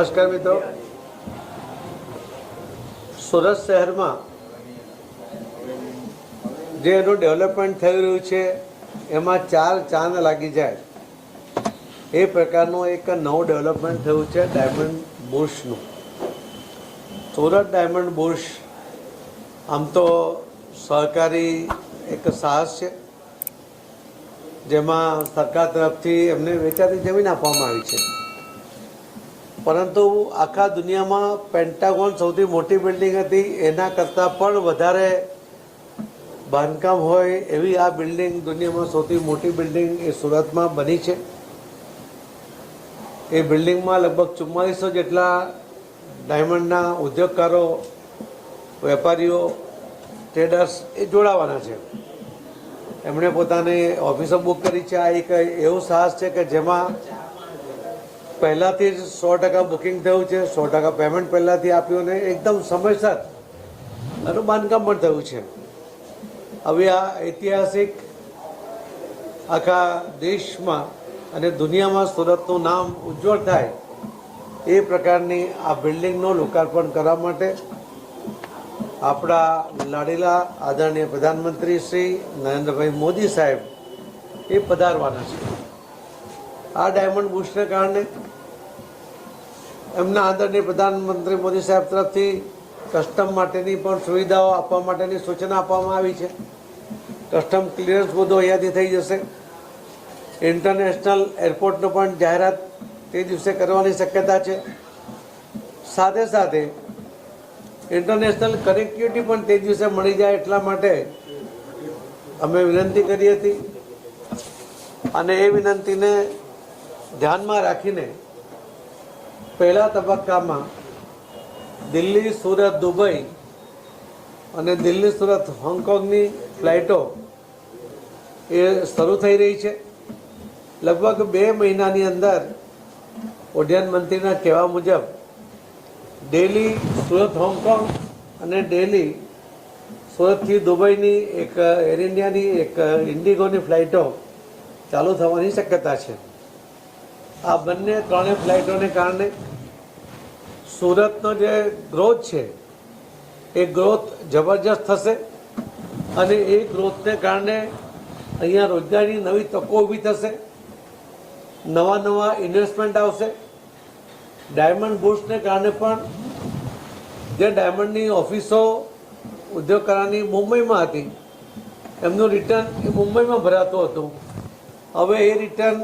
નમસ્કાર મિત્રો. સુરત શહેરમાં જે એનું ડેવલપમેન્ટ થઈ રહ્યું છે, એમાં ચાર ચાંદ લાગી જાય. એ પ્રકારનું એક નવું ડેવલપમેન્ટ થયું છે, ડાયમંડ બુશનું. સુરત ડાયમંડ બુશ આમ તો સહકારી એક સાહસ છે, જેમાં સરકાર તરફથી એમને વેચાતી જમીન આપવામાં આવી છે. પરંતુ આખા દુનિયામાં પેન્ટાગોન સૌથી મોટી બિલ્ડિંગ હતી. એના કરતાં પણ વધારે બાંધકામ હોય એવી આ બિલ્ડિંગ દુનિયામાં સૌથી મોટી બિલ્ડિંગ એ સુરતમાં બની છે. એ બિલ્ડિંગમાં લગભગ ચુમ્માલીસો જેટલા ડાયમંડના ઉદ્યોગકારો, વેપારીઓ ટ્રેડર્સ એ જોડાવાના છે. એમણે પોતાની ઓફિસો બુક કરી છે. આ એક એવું સાહસ છે કે જેમાં પહેલાંથી જ સો ટકા બુકિંગ થયું છે, સો ટકા પેમેન્ટ પહેલાંથી આપ્યું ને એકદમ સમયસર એનું બાંધકામ પણ થયું છે. હવે આ ઐતિહાસિક આખા દેશમાં અને દુનિયામાં સુરતનું નામ ઉજ્જવળ થાય એ પ્રકારની આ બિલ્ડિંગનું લોકાર્પણ કરવા માટે આપણા લાડેલા આદરણીય પ્રધાનમંત્રી શ્રી નરેન્દ્રભાઈ મોદી સાહેબ એ પધારવાના છે. આ ડાયમંડ બુશને કારણે એમના આદરણીય પ્રધાનમંત્રી મોદી સાહેબ તરફથી કસ્ટમ માટેની પણ સુવિધાઓ આપવા માટેની સૂચના આપવામાં આવી છે. કસ્ટમ ક્લિયરન્સ બધું અહીંયાથી થઈ જશે. ઇન્ટરનેશનલ એરપોર્ટનો પણ જાહેરાત તે દિવસે કરવાની શક્યતા છે. સાથે સાથે ઇન્ટરનેશનલ કનેક્ટિવિટી પણ તે દિવસે મળી જાય એટલા માટે અમે વિનંતી કરી હતી. અને એ વિનંતીને ધ્યાનમાં રાખીને પહેલા તબક્કામાં દિલ્હી, સુરત, દુબઈ અને દિલ્હી, સુરત, હોંગકોંગની ફ્લાઇટો એ શરૂ થઈ રહી છે. લગભગ બે મહિનાની અંદર ઉડ્ડયન મંત્રીના કહેવા મુજબ ડેલી સુરત, હોંગકોંગ અને ડેલી સુરતથી દુબઈની એક એર ઇન્ડિયાની એક ઇન્ડિગોની ફ્લાઇટો ચાલુ થવાની શક્યતા છે. આ બંને ત્રણેય ફ્લાઇટોને કારણે સુરતનો જે ગ્રોથ છે, એ ગ્રોથ જબરજસ્ત થશે અને એ ગ્રોથને કારણે અહીંયા રોજગારીની નવી તકો ઊભી થશે, નવા નવા ઇન્વેસ્ટમેન્ટ આવશે. ડાયમંડ બુટ્સને કારણે પણ જે ડાયમંડની ઓફિસો ઉદ્યોગ કરારની મુંબઈમાં હતી, એમનું રિટર્ન એ મુંબઈમાં ભરાતું હતું. હવે એ રિટર્ન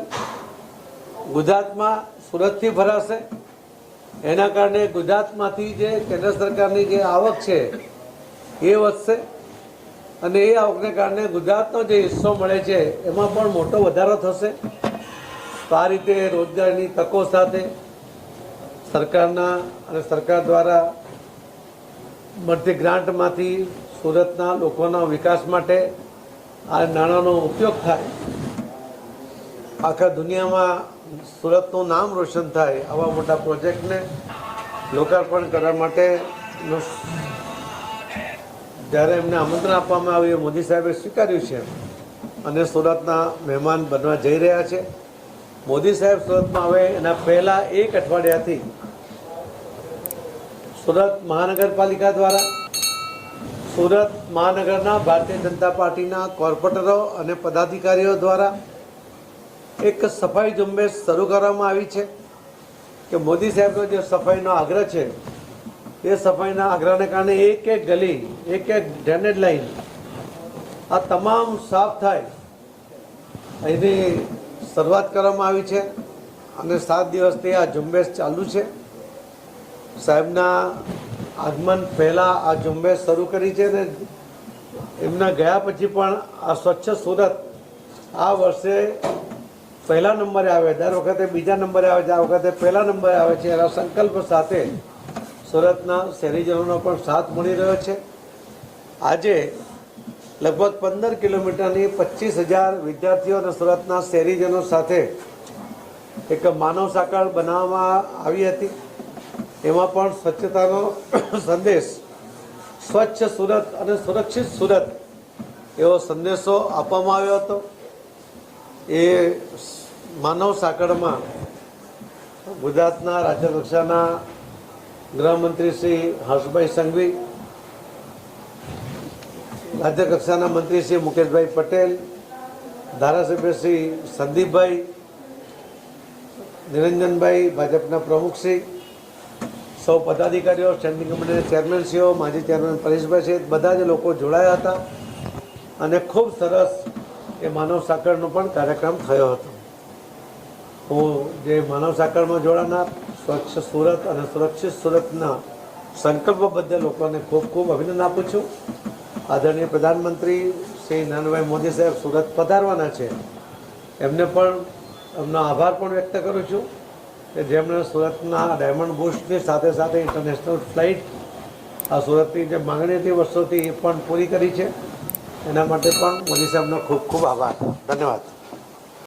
ગુજરાતમાં સુરતથી ભરાશે. એના કારણે ગુજરાતમાંથી જે કેન્દ્ર સરકારની જે આવક છે, એ વધશે. અને એ આવકને કારણે ગુજરાતનો જે હિસ્સો મળે છે, એમાં પણ મોટો વધારો થશે. તો આ રીતે રોજગારની તકો સાથે સરકારના અને સરકાર દ્વારા મળતી ગ્રાન્ટમાંથી સુરતના લોકોના વિકાસ માટે આ નાણાંનો ઉપયોગ થાય. આખા દુનિયામાં સુરતનું નામ રોશન થાય આવા મોટા પ્રોજેક્ટને લોકાર્પણ કરવા માટે જ્યારે એમને આમંત્રણ આપવામાં આવ્યું મોદી સાહેબે સ્વીકાર્યું છે. અને સુરતના મહેમાન બનવા જઈ રહ્યા છે. મોદી સાહેબ સુરતમાં આવે એના પહેલાં એક અઠવાડિયાથી સુરત મહાનગરપાલિકા દ્વારા સુરત મહાનગરના ભારતીય જનતા પાર્ટીના કોર્પોરેટરો અને પદાધિકારીઓ દ્વારા એક સફાઈ ઝુંબેશ શરૂ કરવામાં આવી છે કે મોદી સાહેબનો જે સફાઈનો આગ્રહ છે, એ સફાઈના આગ્રહને કારણે એક એક ગલી, એક એક ડ્રેનેજ લાઈન આ તમામ સાફ થાય. એની શરૂઆત કરવામાં આવી છે અને સાત દિવસથી આ ઝુંબેશ ચાલુ છે. સાહેબના આગમન પહેલાં આ ઝુંબેશ શરૂ કરી છે ને એમના ગયા પછી પણ આ સ્વચ્છ સુરત આ વર્ષે પહેલા નંબરે આવે, દર વખતે બીજા નંબરે આવે છે આ વખતે પહેલા નંબરે આવે છે. એના સંકલ્પ સાથે સુરતના શહેરીજનોનો પણ સાથ મળી રહ્યો છે. આજે લગભગ પંદર કિલોમીટરની પચીસ હજાર વિદ્યાર્થીઓ અને સુરતના શહેરીજનો સાથે એક માનવ સાંકળ બનાવવામાં આવી હતી. એમાં પણ સ્વચ્છતાનો સંદેશ, સ્વચ્છ સુરત અને સુરક્ષિત સુરત એવો સંદેશો આપવામાં આવ્યો હતો. એ માનવ સાંકળમાં ગુજરાતના રાજ્ય કક્ષાના ગૃહમંત્રી શ્રી હર્ષભાઈ સંઘવી, રાજ્ય કક્ષાના મંત્રી શ્રી મુકેશભાઈ પટેલ, ધારાસભ્ય શ્રી સંદીપભાઈ, નિરંજનભાઈ ભાજપના પ્રમુખશ્રી સૌ પદાધિકારીઓ, સ્ટેન્ડિંગ કમિટીના ચેરમેનશ્રીઓ માજી ચેરમેન પરેશભાઈ સહિત બધા જ લોકો જોડાયા હતા અને ખૂબ સરસ એ માનવ સાંકળનો પણ કાર્યક્રમ થયો હતો. હું જે માનવ સાંકળમાં જોડાનાર સ્વચ્છ સુરત અને સુરક્ષિત સુરતના સંકલ્પ બદલ લોકોને ખૂબ ખૂબ અભિનંદન આપું છું. આદરણીય પ્રધાનમંત્રી શ્રી નરેન્દ્રભાઈ મોદી સાહેબ સુરત પધારવાના છે. એમને પણ એમનો આભાર પણ વ્યક્ત કરું છું કે જેમણે સુરતના ડાયમંડ બુશની સાથે સાથે ઇન્ટરનેશનલ ફ્લાઇટ આ સુરતની જે માગણી હતી વર્ષોથી એ પણ પૂરી કરી છે. એના માટે પણ મોદી સાહેબનો ખૂબ ખૂબ આભાર. ધન્યવાદ.